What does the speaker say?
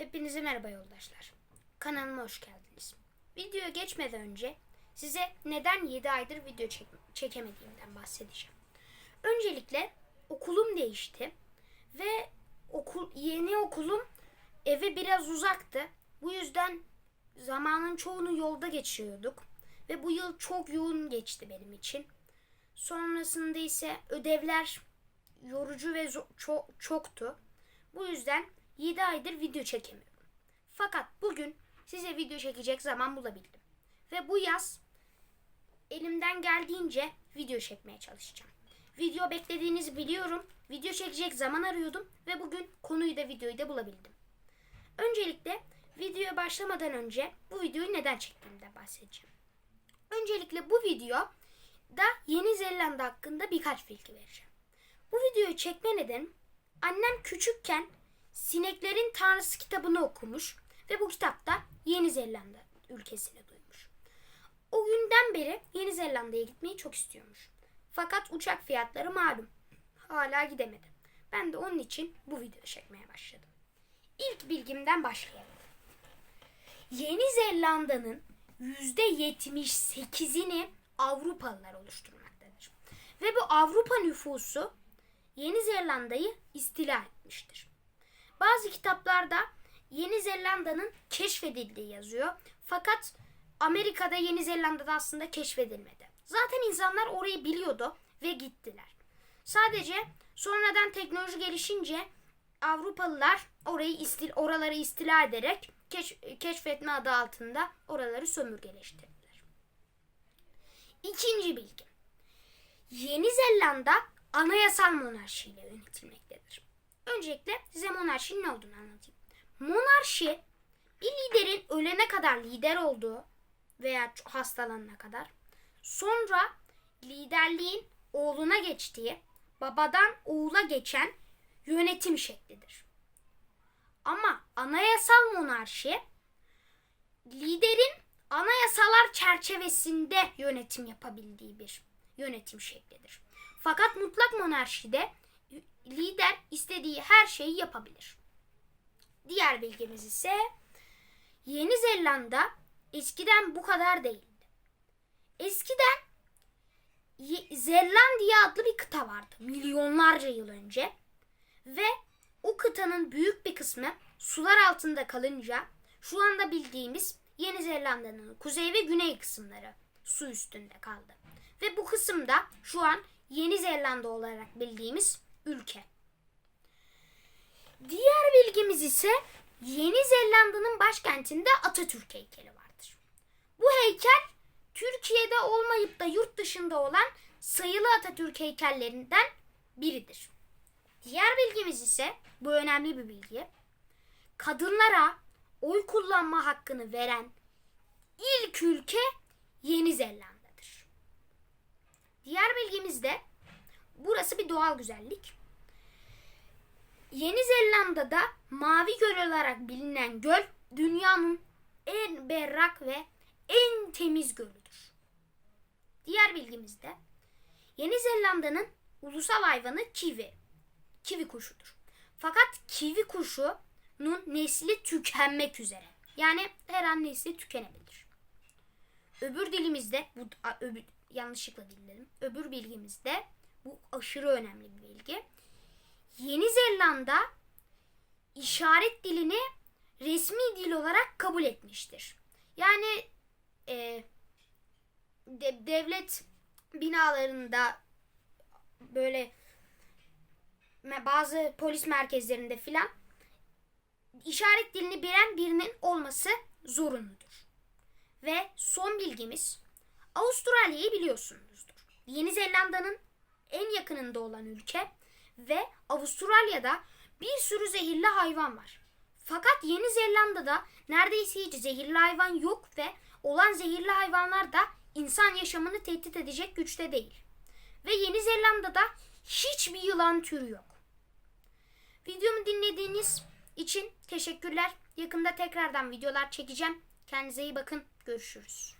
Hepinize merhaba yoldaşlar. Kanalıma hoş geldiniz. Videoya geçmeden önce size neden 7 aydır video çek- çekemediğimden bahsedeceğim. Öncelikle okulum değişti ve okul yeni okulum eve biraz uzaktı. Bu yüzden zamanın çoğunu yolda geçiriyorduk ve bu yıl çok yoğun geçti benim için. Sonrasında ise ödevler yorucu ve zo- ço- çoktu. Bu yüzden 7 aydır video çekemiyorum. Fakat bugün size video çekecek zaman bulabildim. Ve bu yaz elimden geldiğince video çekmeye çalışacağım. Video beklediğinizi biliyorum. Video çekecek zaman arıyordum ve bugün konuyu da videoyu da bulabildim. Öncelikle videoya başlamadan önce bu videoyu neden çektiğimden bahsedeceğim. Öncelikle bu video da Yeni Zelanda hakkında birkaç bilgi vereceğim. Bu videoyu çekme nedenim annem küçükken Sineklerin Tanrısı kitabını okumuş ve bu kitapta Yeni Zelanda ülkesini duymuş. O günden beri Yeni Zelanda'ya gitmeyi çok istiyormuş. Fakat uçak fiyatları malum. Hala gidemedi. Ben de onun için bu videoyu çekmeye başladım. İlk bilgimden başlayalım. Yeni Zelanda'nın %78'ini Avrupalılar oluşturmaktadır. Ve bu Avrupa nüfusu Yeni Zelanda'yı istila etmiştir. Bazı kitaplarda Yeni Zelanda'nın keşfedildiği yazıyor. Fakat Amerika'da Yeni Zelanda'da aslında keşfedilmedi. Zaten insanlar orayı biliyordu ve gittiler. Sadece sonradan teknoloji gelişince Avrupalılar orayı istil, oraları istila ederek keş, keşfetme adı altında oraları sömürgeleştirdiler. İkinci bilgi. Yeni Zelanda anayasal monarşiyle yönetilmektedir. Öncelikle size monarşinin ne olduğunu anlatayım. Monarşi bir liderin ölene kadar lider olduğu veya hastalanana kadar sonra liderliğin oğluna geçtiği babadan oğula geçen yönetim şeklidir. Ama anayasal monarşi liderin anayasalar çerçevesinde yönetim yapabildiği bir yönetim şeklidir. Fakat mutlak monarşide lider istediği her şeyi yapabilir. Diğer bilgimiz ise Yeni Zelanda eskiden bu kadar değildi. Eskiden Zelandiya adlı bir kıta vardı milyonlarca yıl önce ve o kıtanın büyük bir kısmı sular altında kalınca şu anda bildiğimiz Yeni Zelanda'nın kuzey ve güney kısımları su üstünde kaldı. Ve bu kısımda şu an Yeni Zelanda olarak bildiğimiz ülke. Diğer bilgimiz ise Yeni Zelanda'nın başkentinde Atatürk heykeli vardır. Bu heykel Türkiye'de olmayıp da yurt dışında olan sayılı Atatürk heykellerinden biridir. Diğer bilgimiz ise bu önemli bir bilgi. Kadınlara oy kullanma hakkını veren ilk ülke Yeni Zelanda'dır. Diğer bilgimiz de burası bir doğal güzellik. Yeni Zelanda'da Mavi Göl olarak bilinen göl dünyanın en berrak ve en temiz gölüdür. Diğer bilgimiz de Yeni Zelanda'nın ulusal hayvanı kivi. Kivi kuşudur. Fakat kivi kuşunun nesli tükenmek üzere. Yani her an nesli tükenebilir. Öbür dilimizde bu a, öbür, yanlışlıkla dilledim. Öbür bilgimizde bu aşırı önemli bir bilgi. Yeni Zelanda işaret dilini resmi dil olarak kabul etmiştir. Yani e, de- devlet binalarında böyle bazı polis merkezlerinde filan işaret dilini bilen birinin olması zorunludur. Ve son bilgimiz Avustralya'yı biliyorsunuzdur. Yeni Zelanda'nın en yakınında olan ülke ve Avustralya'da bir sürü zehirli hayvan var. Fakat Yeni Zelanda'da neredeyse hiç zehirli hayvan yok ve olan zehirli hayvanlar da insan yaşamını tehdit edecek güçte değil. Ve Yeni Zelanda'da hiçbir yılan türü yok. Videomu dinlediğiniz için teşekkürler. Yakında tekrardan videolar çekeceğim. Kendinize iyi bakın. Görüşürüz.